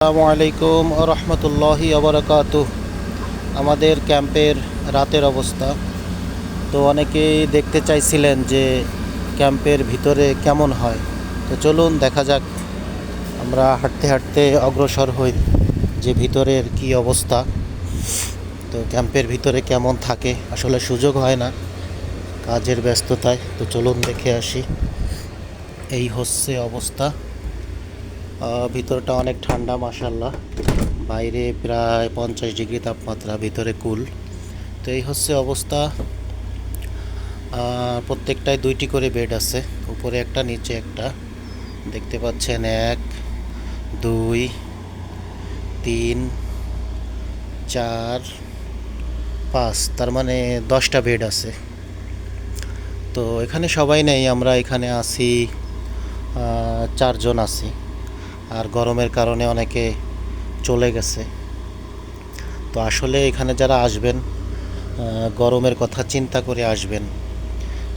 আসসালামু আলাইকুম রহমতুল্লাহি আবরকাত আমাদের ক্যাম্পের রাতের অবস্থা। তো অনেকেই দেখতে চাইছিলেন যে ক্যাম্পের ভিতরে কেমন হয়। তো চলুন দেখা যাক। আমরা হাঁটতে হাঁটতে অগ্রসর হই যে ভিতরের কি অবস্থা। তো ক্যাম্পের ভিতরে কেমন থাকে আসলে সুযোগ হয় না কাজের ব্যস্ততায়। তো চলুন দেখে আসি। এই হচ্ছে অবস্থা। ভিতরটা অনেক ঠান্ডা মাসাল্লাহ বাইরে প্রায় পঞ্চাশ ডিগ্রি তাপমাত্রা ভিতরে কুল। তো এই হচ্ছে অবস্থা। প্রত্যেকটায় দুইটি করে বেড আছে উপরে একটা নিচে একটা। দেখতে পাচ্ছেন এক দুই তিন চার পাঁচ তার মানে দশটা বেড আছে। তো এখানে সবাই নেই আমরা এখানে আহ, চারজন আছি। আর গরমের কারণে অনেকে চলে গেছে। তো আসলে এখানে যারা আসবেন গরমের কথা চিন্তা করে আসবেন,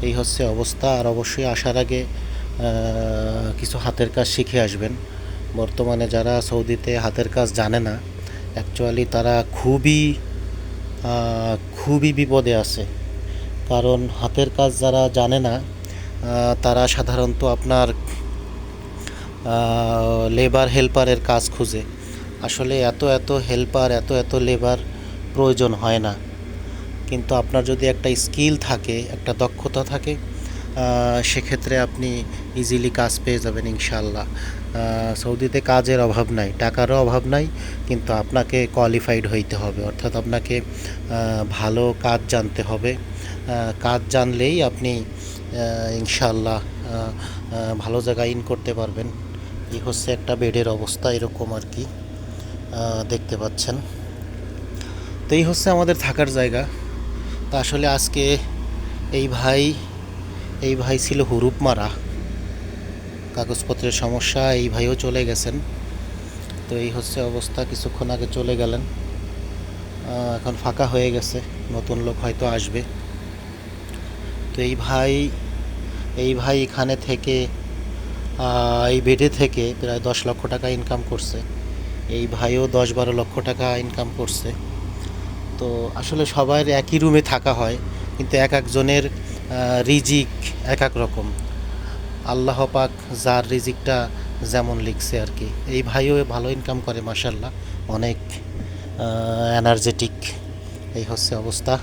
এই হচ্ছে অবস্থা। আর অবশ্যই আসার আগে কিছু হাতের কাজ শিখে আসবেন। বর্তমানে যারা সৌদিতে হাতের কাজ জানে না অ্যাকচুয়ালি তারা খুবই খুবই বিপদে আছে। কারণ হাতের কাজ যারা জানে না তারা সাধারণত আপনার লেবার হেল্পারের কাজ খুঁজে। আসলে এত এত হেল্পার এত এত লেবার প্রয়োজন হয় না। কিন্তু আপনার যদি একটা স্কিল থাকে, একটা দক্ষতা থাকে সেক্ষেত্রে আপনি ইজিলি কাজ পেয়ে যাবেন ইনশাল্লাহ সৌদিতে কাজের অভাব নাই, টাকারও অভাব নাই, কিন্তু আপনাকে কোয়ালিফাইড হইতে হবে। অর্থাৎ আপনাকে ভালো কাজ জানতে হবে। কাজ জানলেই আপনি ইনশাল্লাহ ভালো জায়গায় ইন করতে পারবেন। এই হচ্ছে একটা বেডের অবস্থা, এরকম আর কি দেখতে পাচ্ছেন। তো এই হচ্ছে আমাদের থাকার জায়গা। তা আসলে আজকে এই ভাই এই ভাই ছিল হুরুপ মারা কাগজপত্রের সমস্যা, এই ভাইও চলে গেছেন। তো এই হচ্ছে অবস্থা, কিছুক্ষণ আগে চলে গেলেন। এখন ফাঁকা হয়ে গেছে, নতুন লোক হয়তো আসবে। তো এই ভাই এই ভাই এখানে থেকে এই বেডে থেকে প্রায় দশ লক্ষ টাকা ইনকাম করছে। এই ভাইও দশ বারো লক্ষ টাকা ইনকাম করছে। তো আসলে সবার একই রুমে থাকা হয়, কিন্তু এক একজনের রিজিক এক এক রকম। আল্লাহ পাক যার রিজিকটা যেমন লিখছে আর কি। এই ভাইও ভালো ইনকাম করে মাসাল্লাহ অনেক এনার্জেটিক এই হচ্ছে অবস্থা।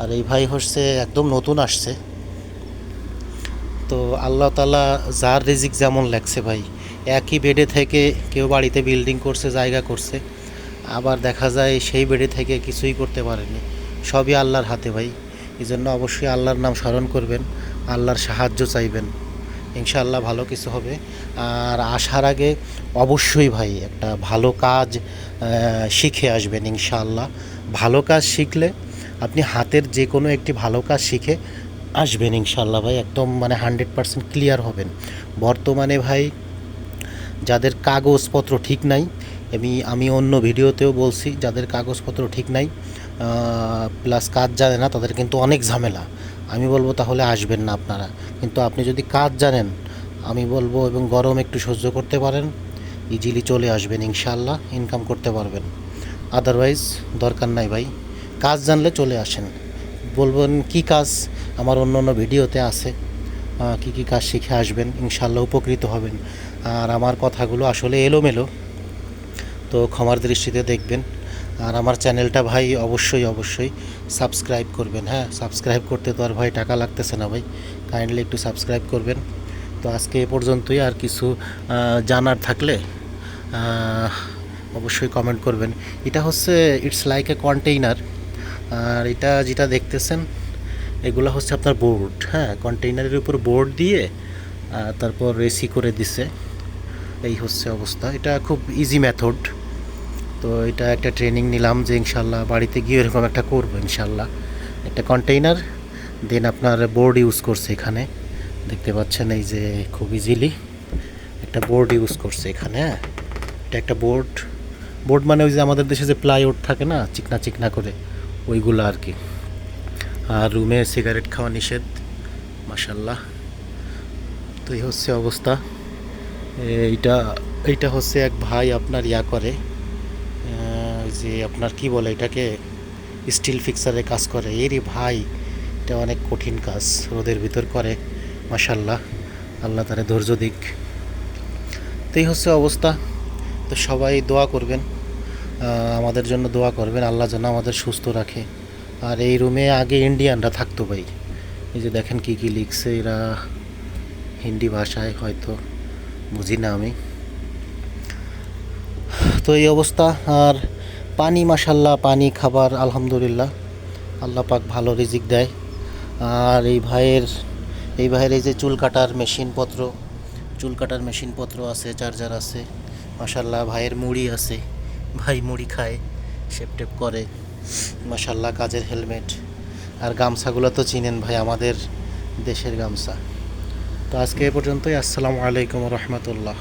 আর এই ভাই হচ্ছে একদম নতুন আসছে। তো আল্লাহ তালা যার রিজিক যেমন লাগছে ভাই, একই বেডে থেকে কেউ বাড়িতে বিল্ডিং করছে, জায়গা করছে, আবার দেখা যায় সেই বেডে থেকে কিছুই করতে পারেনি। সবই আল্লাহর হাতে ভাই। এই জন্য অবশ্যই আল্লাহর নাম স্মরণ করবেন, আল্লাহর সাহায্য চাইবেন। ইনশাআল্লাহ ভালো কিছু হবে। আর আসার আগে অবশ্যই ভাই একটা ভালো কাজ শিখে আসবেন ইনশাআল্লাহ। ভালো কাজ শিখলে আপনি হাতের যে কোনো একটি ভালো কাজ শিখে আসবেন ইনশাল্লাহ ভাই, একদম মানে হান্ড্রেড পারসেন্ট ক্লিয়ার হবেন। বর্তমানে ভাই, যাদের কাগজপত্র ঠিক নাই, আমি আমি অন্য ভিডিওতেও বলছি, যাদের কাগজপত্র ঠিক নাই প্লাস কাজ জানে না, তাদের কিন্তু অনেক ঝামেলা। আমি বলব তাহলে আসবেন না আপনারা। কিন্তু আপনি যদি কাজ জানেন, আমি বলব এবং গরম একটু সহ্য করতে পারেন ইজিলি চলে আসবেন ইনশাল্লাহ ইনকাম করতে পারবেন। আদারওয়াইজ দরকার নাই ভাই। কাজ জানলে চলে আসেন। বলবেন কি কাজ আমার অন্য অন্য ভিডিওতে আছে কি কি কাজ শিখে আসবেন ইনশাল্লাহ উপকৃত হবেন। আর আমার কথাগুলো আসলে এলোমেলো, তো ক্ষমার দৃষ্টিতে দেখবেন। আর আমার চ্যানেলটা ভাই অবশ্যই অবশ্যই সাবস্ক্রাইব করবেন। হ্যাঁ সাবস্ক্রাইব করতে তো আর ভাই টাকা লাগতেছে না ভাই কাইন্ডলি একটু সাবস্ক্রাইব করবেন। তো আজকে এ পর্যন্তই, আর কিছু জানার থাকলে অবশ্যই কমেন্ট করবেন। এটা হচ্ছে ইটস লাইক এ কন্টেইনার আর এটা যেটা দেখতেছেন, এগুলো হচ্ছে আপনার বোর্ড হ্যাঁ? কন্টেইনারের উপর বোর্ড দিয়ে তারপর রেসি করে দিছে। এই হচ্ছে অবস্থা। এটা খুব ইজি মেথড তো এটা একটা ট্রেনিং নিলাম যে ইনশাল্লাহ বাড়িতে গিয়ে এরকম একটা করব ইনশাল্লাহ। একটা কন্টেইনার দেন আপনার বোর্ড ইউজ করছে এখানে। দেখতে পাচ্ছেন এই যে খুব ইজিলি একটা বোর্ড ইউজ করছে এখানে হ্যাঁ? এটা একটা বোর্ড বোর্ড মানে ওই যে আমাদের দেশে যে প্লাইউড থাকে না চিকনা চিকনা করে। ওইগুলো আর কি। আর রুমে সিগারেট খাওয়া নিষেধ মাসাল্লাহ তো এই হচ্ছে অবস্থা। এইটা এইটা হচ্ছে এক ভাই আপনার ইয়া করে যে আপনার কি বলে এটাকে স্টিল ফিক্সারে কাজ করে। এরই ভাই, এটা অনেক কঠিন কাজ, রোদের ভিতর করে মাসাল্লাহ আল্লাহ তারে ধৈর্য দিক। তো এই হচ্ছে অবস্থা। তো সবাই দোয়া করবেন। আমাদের জন্য দোয়া করবেন, আল্লাহ যেন আমাদের সুস্থ রাখে। আর এই রুমে আগে ইন্ডিয়ানরা থাকতো ভাই। এই যে দেখেন কি কি লিখছে এরা। হিন্দি ভাষায় হয়তো বুঝি না আমি। তো এই অবস্থা। আর পানি মাসাল্লাহ পানি, খাবার, আলহামদুলিল্লাহ। আল্লাহ পাক ভালো রিজিক দেয়। আর এই ভাইয়ের এই ভাইয়ের এই যে চুল কাটার মেশিনপত্র, চুল কাটার মেশিনপত্র আছে, চার্জার আছে। মাসাল্লাহ ভাইয়ের মুড়ি আছে। ভাই মুড়ি খায়, শেপ টেপ করে। মাসাল্লাহ কাজের হেলমেট। আর গামছাগুলো তো চিনেন ভাই, আমাদের দেশের গামছা। তো আজকে এ পর্যন্তই। আসসালামু আলাইকুম রহমতুল্লাহ।